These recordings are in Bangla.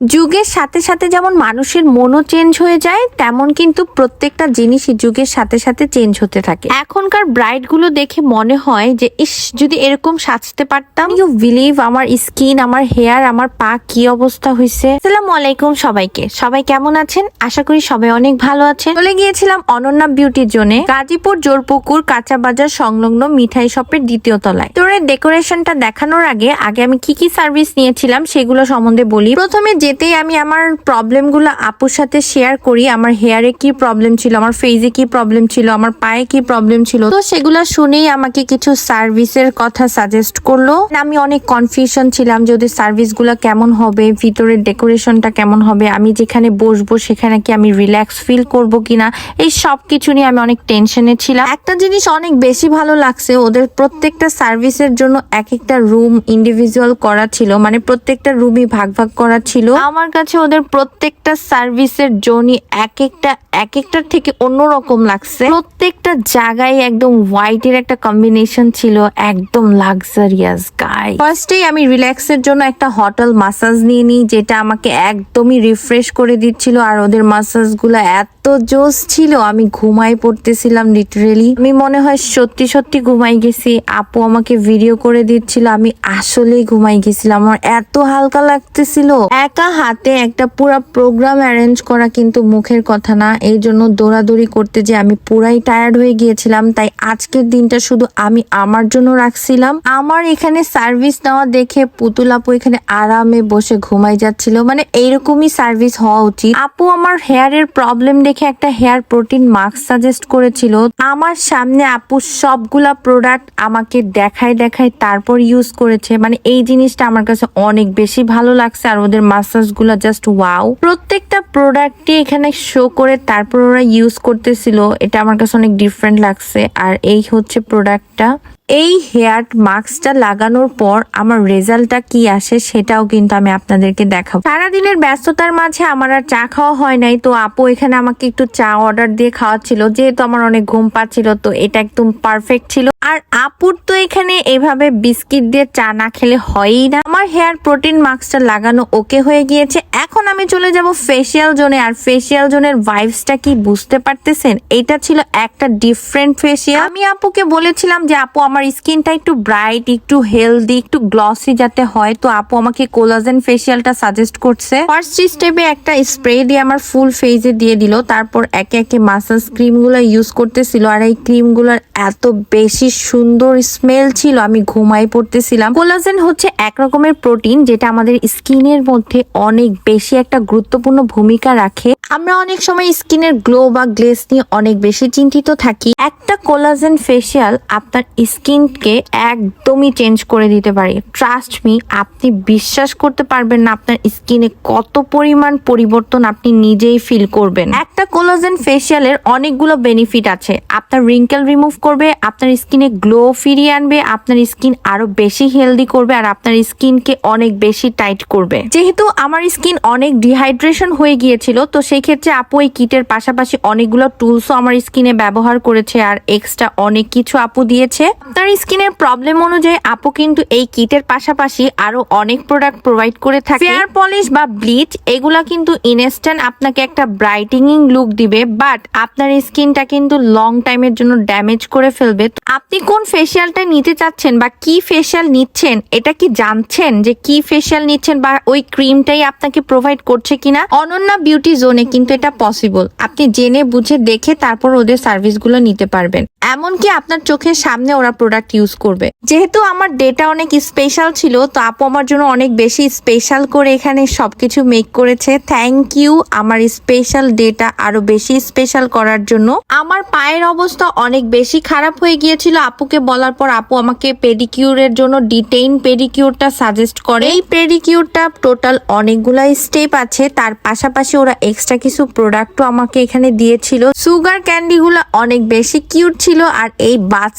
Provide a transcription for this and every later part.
যুগের সাথে সাথে যেমন মানুষের মনও চেঞ্জ হয়ে যায়, তেমন কিন্তু প্রত্যেকটা জিনিসই যুগের সাথে সাথে চেঞ্জ হতে থাকে। এখনকার ব্রাইডগুলো দেখে মনে হয় যে, ইস, যদি এরকম সাজতে পারতাম? ইউ বিলিভ আমার স্কিন আমার হেয়ার আমার পা কি অবস্থা হয়েছে আসসালামু আলাইকুম সবাইকে। সবাই কেমন আছেন? আশা করি সবাই অনেক ভালো আছেন। চলে গিয়েছিলাম অনন্যা বিউটির জোনে গাজীপুর জোরপুকুর কাঁচা বাজার সংলগ্ন মিঠাই শপের দ্বিতীয় তলায়। তোর ডেকোরেশনটা দেখানোর আগে আগে আমি কি কি সার্ভিস নিয়েছিলাম সেগুলো সম্বন্ধে বলি। প্রথমে যেতেই আমি আমার প্রবলেমগুলো আপুর সাথে শেয়ার করি। আমার হেয়ারে কি প্রবলেম ছিল, আমার ফেজে কি প্রবলেম ছিল, আমার পায়ে কি প্রবলেম ছিল। তো সেগুলো শুনেই আমাকে কিছু সার্ভিসের কথা সাজেস্ট করল। আমি অনেক কনফিউশন ছিলাম যে ওদের সার্ভিসগুলো কেমন হবে, ভিতরের ডেকোরেশনটা কেমন হবে, আমি যেখানে বসবো সেখানে কি আমি রিল্যাক্স ফিল করব কিনা, এই সব কিছু নিয়ে আমি অনেক টেনশনে ছিলাম। একটা জিনিস অনেক বেশি ভালো লাগছে, ওদের প্রত্যেকটা সার্ভিসের জন্য এক একটা রুম ইন্ডিভিজুয়াল করা ছিল মানে প্রত্যেকটা রুমই ভাগ ভাগ করা ছিল। আমার কাছে ওদের প্রত্যেকটা সার্ভিসের জোনই এক একটা এক একটার থেকে অন্যরকম লাগছে। প্রত্যেকটা জায়গায় একদম হোয়াইট এর একটা কম্বিনেশন ছিল, একদম লাক্সারিয়াস গাই ফার্স্টেই আমি রিল্যাক্সের জন্য একটা হোটেল মাসাজ নিয়ে নিই, যেটা আমাকে একদমই রিফ্রেশ করে দিচ্ছিল, আর ওদের মাসাজগুলো এত জোস ছিল, আমি ঘুমাই পড়তেছিলাম লিটারেলি আমি মনে হয় সত্যি সত্যি ঘুমাই গেছি। আপু আমাকে ভিডিও করে দিচ্ছিল, আমি আসলেই ঘুমাই গেছিলাম। আমার এত হালকা লাগতেছিল। একা হাতে একটা পুরা প্রোগ্রাম অ্যারেঞ্জ করা কিন্তু মুখের কথা না। এই জন্য দৌড়াদৌড়ি করতে যে আমি পুরাই টায়ার্ড হয়ে গিয়েছিলাম। তাই আজকের দিনটা শুধু আমি আমার জন্য রাখছিলাম। আমার এখানে সার্ভিস নেওয়া দেখে পুতুল আপু এখানে আরামে বসে ঘুমাই যাচ্ছিল। মানে এইরকমই সার্ভিস হওয়া উচিত। আপু আমার হেয়ারের প্রবলেম দেখে একটা হেয়ার প্রোটিন মাস্ক সাজেস্ট করেছিল। আমার সামনে আপু সবগুলা প্রোডাক্ট আমাকে দেখায় দেখায় তারপর ইউজ করেছে। মানে এই জিনিসটা আমার কাছে অনেক বেশি ভালো লাগছে আর ওদের মাসাজগুলা জাস্ট ওয়াও প্রত্যেকটা প্রোডাক্টই এখানে শো করে তারপর ওরা ইউজ করতেছিল। এটা আমার কাছে অনেক ডিফারেন্ট লাগছে। আর এই হচ্ছে প্রোডাক্টটা এই হেয়ার মাস্কটা লাগানোর পর আমার রেজাল্টটা কি আসে সেটাও কিন্তু আমি আপনাদেরকে দেখাবো। সারাদিনের ব্যস্ততার মাঝে আমার আর চা খাওয়া হয় নাই, তো আপু এখানে আমাকে একটু চা অর্ডার দিয়ে খাওয়াচ্ছিল, যেহেতু আমার অনেক ঘুম পাচ্ছিল, তো এটা একদম পারফেক্ট ছিল। আর আপুর তো এখানে এভাবে বিস্কিট দিয়ে চা না খেলে হয়ই না। আমার হেয়ার প্রোটিন মাস্কটা লাগানো ওকে হয়ে গিয়েছে। এখন আমি চলে যাব ফেসিয়াল জোনে আর ফেসিয়াল জোনের ভাইবসটা কি বুঝতে পারতেছেন? এটা ছিল একটা ডিফারেন্ট ফেসিয়াল আমি আপুকে বলেছিলাম যে, আপু, আমার স্কিনটা একটু ব্রাইট একটু হেলদি একটু গ্লসি যাতে হয়, তো আপু আমাকে কোলাজেন ফেসিয়ালটা সাজেস্ট করছে। ফার্স্ট স্টেপে একটা স্প্রে দিয়ে আমার ফুল ফেজে দিয়ে দিল, তারপর একে একে মাসাজ ক্রিমগুলো ইউজ করতেছিল, আর এই ক্রিমগুলোর এত বেশি সুন্দর স্মেল ছিল, আমি ঘুমাই পড়তেছিলাম। কোলাজেন হচ্ছে এক রকমের প্রোটিন যেটা আমাদের স্কিনের মধ্যে অনেক বেশি একটা গুরুত্বপূর্ণ ভূমিকা রাখে। আমরা অনেক সময় স্কিনের গ্লো বা গ্লেস নিয়ে অনেক বেশি চিন্তিত থাকি। একটা কোলাজেন ফেসিয়াল আপনার স্কিনকে একদমই চেঞ্জ করে দিতে পারে। ট্রাস্ট মি আপনি বিশ্বাস করতে পারবেন না আপনার স্কিনে কত পরিমাণ পরিবর্তন আপনি নিজেই ফিল করবেন। একটা কোলাজেন ফেসিয়ালের অনেকগুলো বেনিফিট আছে। আপনার রিঙ্কেল রিমুভ করবে, আপনার স্কিনে গ্লো ফিরিয়ে আনবে, আপনার স্কিন আরও বেশি হেলদি করবে আর আপনার স্কিনকে অনেক বেশি টাইট করবে। যেহেতু আমার স্কিন অনেক ডিহাইড্রেশন হয়ে গিয়েছিল, তো সেই ক্ষেত্রে আপু এই কিটের পাশাপাশি অনেকগুলো টুলসও আমার স্কিনে ব্যবহার করেছে আর এক্সট্রা অনেক কিছু আপু দিয়েছে। আপনার স্কিনের প্রবলেম অনুযায়ী আপু কিন্তু এই কিটের পাশাপাশি আরও অনেক প্রোডাক্ট প্রোভাইড করে থাকে। ফেয়ার পলিশ বা ব্লিচ এগুলা কিন্তু ইনস্ট্যান্ট আপনাকে একটা ব্রাইটেনিং লুক দিবে বাট আপনার স্কিনটা কিন্তু লং টাইমের জন্য ড্যামেজ করে ফেলবে। আপনি কোন ফেসিয়ালটা নিতে চাচ্ছেন বা কি ফেসিয়াল নিচ্ছেন, এটা কি জানছেন যে কি ফেসিয়াল নিচ্ছেন বা ওই ক্রিমটাই আপনাকে প্রোভাইড করছে কিনা? অনন্যা বিউটি জোনে কিন্তু এটা পসিবল আপনি জেনে বুঝে দেখে তারপর ওদের সার্ভিসগুলো নিতে পারবেন। এমনকি আপনার চোখের সামনে ওরা প্রোডাক্ট ইউজ করবে। যেহেতু আমার ডেটা অনেক স্পেশাল ছিল, তো আপু আমার জন্য অনেক বেশি স্পেশাল করে এখানে সবকিছু মেক করেছে। থ্যাংক ইউ আমার স্পেশাল ডেটা আরও বেশি স্পেশাল করার জন্য। আমার পায়ের অবস্থা অনেক বেশি খারাপ হয়ে গিয়েছিল আপুকে বলার পর আপু আমাকে পেডিকিউরের জন্য ডিটেইন পেডিকিউরটা সাজেস্ট করে। এই পেডিকিউরটা টোটাল অনেকগুলা স্টেপ আছে, তার পাশাপাশি ওরা এক্সট্রা কিছু প্রোডাক্টও আমাকে এখানে দিয়েছিল। সুগার ক্যান্ডিগুলো অনেক বেশি কিউট ছিল আর এই বাথ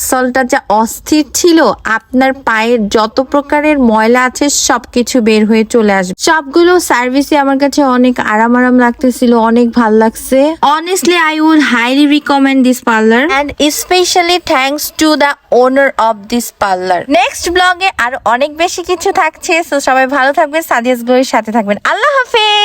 যা অস্থির ছিল, আপনার পায়ের যত প্রকারের ময়লা আছে সবকিছু বের হয়ে চলে আসবে। সবগুলো সার্ভিসে আমার কাছে অনেক আরাম আরাম লাগতেছিল, অনেক ভালো লাগছে। Honestly I would highly recommend this parlour and specially thanks to the owner of this parlour next ব্লগে আর অনেক বেশি কিছু থাকছে সো সবাই ভালো থাকবেন, সাদিয়াস গোয়ের সাথে থাকবেন। আল্লাহ হাফেজ!